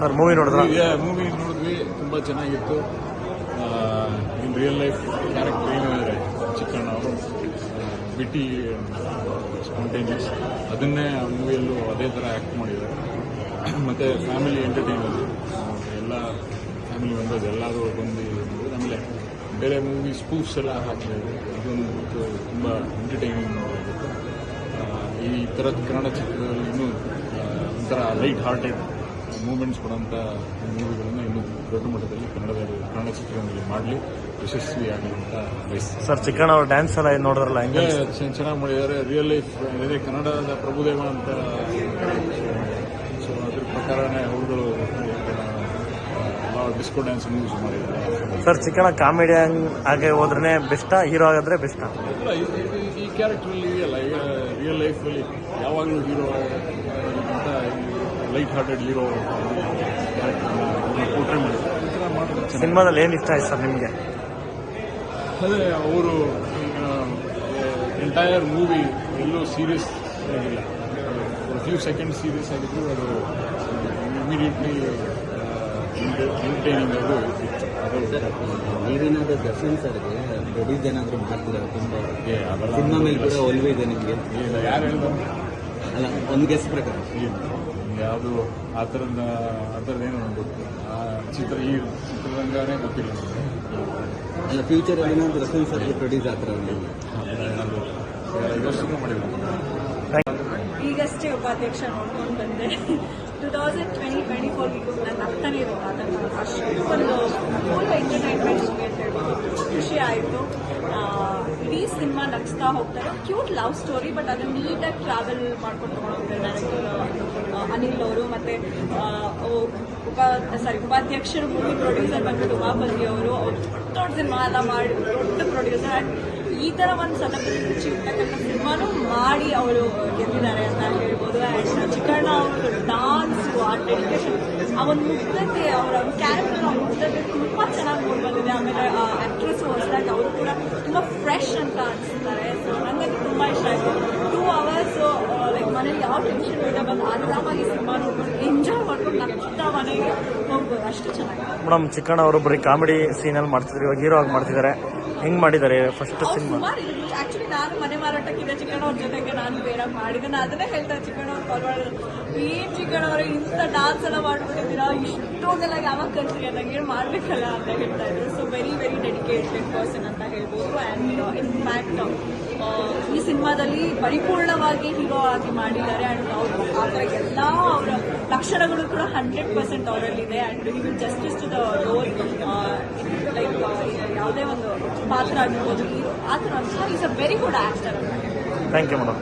Sir movie ನೋಡಿದ್ರ? Movie ನೋಡಿದ್ವಿ, ತುಂಬ ಚೆನ್ನಾಗಿತ್ತು. ಇನ್ ರಿಯಲ್ ಲೈಫ್ ಕ್ಯಾರೆಕ್ಟರ್ ಏನು ಅಂದರೆ ಚಿಕ್ಕಣ್ಣ ಅವರು ಬಿಟಿ ಸ್ಪಾಂಟೇನಿಯಸ್ ಅದನ್ನೇ ಆ ಮೂವಿಯಲ್ಲೂ ಅದೇ ಥರ ಆ್ಯಕ್ಟ್ ಮಾಡಿದ್ದಾರೆ. ಮತ್ತು ಫ್ಯಾಮಿಲಿ ಎಂಟರ್ಟೈನ್ಮೆಂಟ್ ಎಲ್ಲ ಫ್ಯಾಮಿಲಿ ಮೆಂಬರ್ಸ್ ಎಲ್ಲರೂ ಬಂದು ಆಮೇಲೆ ಬೇರೆ ಮೂವಿ ಸ್ಪೂಫ್ಸ್ ಎಲ್ಲ ಹಾಕಿದ್ದಾರೆ. ಇದೊಂದು ತುಂಬ ಎಂಟರ್ಟೈನಿಂಗ್ ಆಗುತ್ತೆ ಈ ಥರದ ಕನ್ನಡ ಚಿತ್ರದಲ್ಲಿ ಇನ್ನೂ ಒಂಥರ ಲೈಟ್ ಹಾರ್ಟೆಡ್ ಮೂಮೆಂಟ್ಸ್ ಕೊಡುವಂಥ ಮೂವಿಗಳನ್ನು ಇನ್ನೂ ದೊಡ್ಡ ಮಟ್ಟದಲ್ಲಿ ಕನ್ನಡದಲ್ಲಿ ಕನ್ನಡ ಚಿತ್ರರಂಗದಲ್ಲಿ ಮಾಡಲಿ ಯಶಸ್ವಿಯಾಗಲಿ ಅಂತ ಬಯಸ್ತೀನಿ. ಸರ್ ಚಿಕ್ಕಣ್ಣ ಅವ್ರ ಡ್ಯಾನ್ಸ್ ಎಲ್ಲ ಏನು ನೋಡಿದ್ರಲ್ಲ ಹೆಂಗೆ ಚೆನ್ನಾಗಿ ಮಾಡಿದ್ದಾರೆ. ರಿಯಲ್ ಲೈಫ್ ಅದೇ ಕನ್ನಡದ ಪ್ರಭುದೇವ ಅಂತ ಸೊ ಅದ್ರ ಪ್ರಕಾರನೇ ಅವರುಗಳು ಡಿಸ್ಕೋ ಡ್ಯಾನ್ಸ್ ಯೂಸ್ ಮಾಡಿದ್ದಾರೆ. ಸರ್ ಚಿಕ್ಕಣ್ಣ ಕಾಮಿಡಿ ಹಾಗೆ ಹೋದ್ರೆ ಬೆಸ್ಟ? ಹೀರೋ ಆಗಿದ್ರೆ ಬೆಸ್ಟ್? ಈ- ಕ್ಯಾರೆಕ್ಟರ್ ಕ್ಯಾರೆಕ್ಟ್ರಲ್ಲಿ ಇದೆಯಲ್ಲ ಈಗ ರಿಯಲ್ ಲೈಫಲ್ಲಿ ಯಾವಾಗಲೂ ಹೀರೋ ಅಂತ ಲೈಟ್ ಹಾರ್ಟೆಡ್ ಹೀರೋ ಕ್ಯಾರೆಕ್ಟರ್ನ ಪೋಟ್ರೆ ಮಾಡಿದ್ದಾರೆ ಸಿನಿಮಾದಲ್ಲಿ ಏನು ಇಷ್ಟ ಆಯ್ತು ಸರ್ ನಿಮಗೆ? ಅದೇ ಅವರು ಎಂಟೈರ್ ಮೂವಿ ಎಲ್ಲೂ ಸೀರಿಯಸ್ ಆಗಿಲ್ಲ ಫ್ಯೂ ಸೆಕೆಂಡ್ ಸೀರಿಯಸ್ ಆಗಿದ್ದು ಅದು ಇಮಿಡಿಯೇಟ್ಲಿ ಎಂಟರ್ಟೈನಿಂಗ್ ಅದು ಇತ್ತು ನೀವೇನಾದ್ರೂ ದರ್ಶನ್ ಸರ್ಗೆ ಪ್ರೊಡ್ಯೂಸ್ ಏನಾದರೂ ಮಾಡ್ತೀರಾ ತುಂಬ ಸಿನಿಮಾ ಮೇಲೆ ಕೂಡ ಒಲವು ಇದೆ ನಿಮಗೆ. ಯಾರು ಹೇಳಿದ್ರು ಅಲ್ಲ ಒಂದು ಗೆಸ್ ಪ್ರಕಾರ. ಯಾವುದು ಆ ಥರದ ಆ ಥರದ್ದೇನು ನನಗೆ ಗೊತ್ತಿಲ್ಲ. ಆ ಚಿತ್ರ ಈ ಚಿತ್ರರಂಗನೇ ಗೊತ್ತಿಲ್ಲ ನನಗೆ. ಫ್ಯೂಚರ್ ಫ್ಯೂಚರಲ್ಲಿ ಏನಾದರೂ ಪ್ರೊಡ್ಯೂಸ್ ಆ ಥರ ಯೋಚನೆ ಮಾಡಿಲ್ಲ ಈಗಷ್ಟೇ ಉಪಾಧ್ಯಕ್ಷ ನೋಡ್ಕೊಂಡು ಬಂದೆ two thousand twenty twenty four ನನ್ನ ಅರ್ಥನೇ ಇರೋದು ಅಷ್ಟು ಒಂದು ಫುಲ್ ಎಂಟರ್ಟೈನ್ಮೆಂಟ್ ಅಂತ ಹೇಳ್ಬೋದು. ಖುಷಿ ಆಯಿತು. ಇಡೀ ಸಿನಿಮಾ ನಗಿಸ್ತಾ ಹೋಗ್ತಾರೆ ಕ್ಯೂಟ್ ಲವ್ ಸ್ಟೋರಿ, ಬಟ್ ಅದನ್ನ ನೀಟಾಗಿ ಟ್ರಾವೆಲ್ ಮಾಡ್ಕೊಂಡು ತಗೊಂಡೋಗ್ತಾರೆ ಅನಿಲ್ ಅವರು ಮತ್ತೆ ಉಪ, ಸಾರಿ, ಉಪಾಧ್ಯಕ್ಷರು ಮೂವಿ ಪ್ರೊಡ್ಯೂಸರ್ ಬಂದ್ಬಿಟ್ಟು ಉಮಾಪತಿ ಅವರು, ಅವ್ರು ದೊಡ್ಡ ದೊಡ್ಡ ಸಿನಿಮಾ ಎಲ್ಲ ಮಾಡಿ, ದೊಡ್ಡ ಪ್ರೊಡ್ಯೂಸರ್ ಈ ಥರ ಒಂದು ಸದನ ಚಿಕ್ಕ ಸಿನಿಮಾನು ಮಾಡಿ ಅವರು ಗೆದ್ದಿದ್ದಾರೆ. ಚಿಕ್ಕಣ್ಣ ಅವರ ಡಾನ್ಸ್ ಆ ಡೆಡಿಕೇಶನ್ ಆ ಒಂದು ಮುಗ್ಧತೆ, ಅವರ ಕ್ಯಾರೆಕ್ಟರ್ ಆ ಮುಗ್ಧತೆ ತುಂಬ ಚೆನ್ನಾಗಿ ಮೂಡಿ ಬಂದಿದೆ. ಆಮೇಲೆ ಆಕ್ಟ್ರೆಸ್ ಹೊಸದಾಗಿ ಅವರು ಕೂಡ ತುಂಬ ಫ್ರೆಶ್ ಅಂತ ಅನಿಸ್ತಾರೆ ಸೊ ನನಗೆ ತುಂಬ ಇಷ್ಟ ಆಯಿತು ಟೂ ಅವರ್ಸ್ ಇಲ್ಲ ಬಂದು ಆರಾಮಾಗಿ ಸಿನಿಮಾ ಎಂಜಾಯ್ ಮಾಡ್ಕೊಂಡು ನಗ್ತಾ ಮನೆಗೆ ಹೋಗ್ಬೋದು ಅಷ್ಟು ಚೆನ್ನಾಗಿದೆ ಮೇಡಮ್ ಚಿಕ್ಕಣ್ಣ ಅವರು ಬರೀ ಕಾಮಿಡಿ ಸೀನಲ್ಲಿ ಮಾಡ್ತಿದ್ರು ಇವಾಗ ಹೀರೋ ಆಗಿ ಮಾಡ್ತಿದ್ದಾರೆ. ಹೆಂಗ್ ಮಾಡಿದ್ದಾರೆ ಫಸ್ಟ್ ಅವ್ರು ಸಿನಿಮಾ ಸುಮಾರು ಆಕ್ಚುಲಿ ನಾನು ಮನೆ ಮಾರಾಟಕ್ಕಿದೆ ಚಿಕ್ಕಣ್ಣವ್ರ ಜೊತೆಗೆ ನಾನು ಬೇರೆ ಮಾಡಿದೆ ನಾನು ಅದನ್ನೇ ಹೇಳ್ತಾರೆ ಚಿಕ್ಕಣ್ಣವ್ರು ಕಾಲ್ ಮಾಡಿದ್ರು ಏನ್ ಚಿಕ್ಕಣ್ಣವ್ರೆ ಇಂಥ ಡಾನ್ಸ್ ಎಲ್ಲ ಮಾಡ್ಬಿಟ್ಟಿದ್ದೀರಾ? ಇಷ್ಟೊಂದೆಲ್ಲ ಯಾವಾಗ ಕಲ್ತ್ರಿ ನಂಗೆ ಮಾಡ್ಬೇಕಲ್ಲ ಅಂತ ಹೇಳ್ತಾ ಇದ್ರು. So very very dedicated person ಅಂತ ಹೇಳ್ಬೋದು. ಆ್ಯಂಡ್ ಇನ್ಫ್ಯಾಕ್ಟ್ ಈ ಸಿನಿಮಾದಲ್ಲಿ ಪರಿಪೂರ್ಣವಾಗಿ ಹೀರೋ ಆಗಿ ಮಾಡಿದ್ದಾರೆ ಅಂಡ್ ಅವರು ಆ ಥರ ಎಲ್ಲ ಅವರ ಲಕ್ಷಣಗಳು ಕೂಡ hundred percent ಅವರಲ್ಲಿದೆ and even justice to the role like ಯಾವುದೇ ಒಂದು ಪಾತ್ರ ಆಗಿರ್ಬೋದು ಆ ಥರ is a very good actor thank you madam